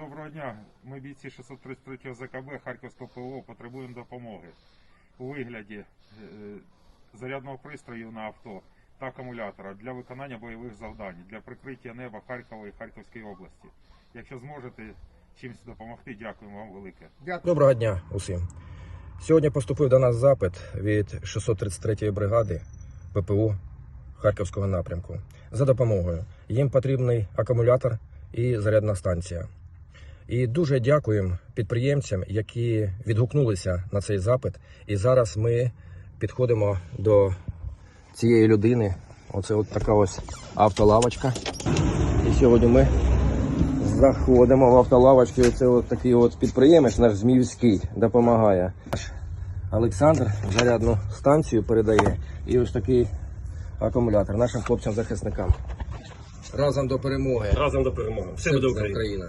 Доброго дня. Ми бійці 633 ЗКБ Харківського ПВО потребуємо допомоги у вигляді е, зарядного пристрою на авто та акумулятора для виконання бойових завдань для прикриття неба Харкова і Харківської області. Якщо зможете чимось допомогти, дякуємо вам велике. Доброго дня усім. Сьогодні поступив до нас запит від 633-ї бригади ППУ Харківського напрямку за допомогою. Їм потрібний акумулятор і зарядна станція. І дуже дякуємо підприємцям, які відгукнулися на цей запит. І зараз ми підходимо до цієї людини. Оце от така ось автолавочка. І сьогодні ми Заходимо в автолавочку. Це от такий от підприємець наш Зміївський допомагає. Наш Олександр зарядну станцію передає і ось такий акумулятор нашим хлопцям-захисникам. Разом до перемоги. Разом до перемоги. Все буде Україна. Україна.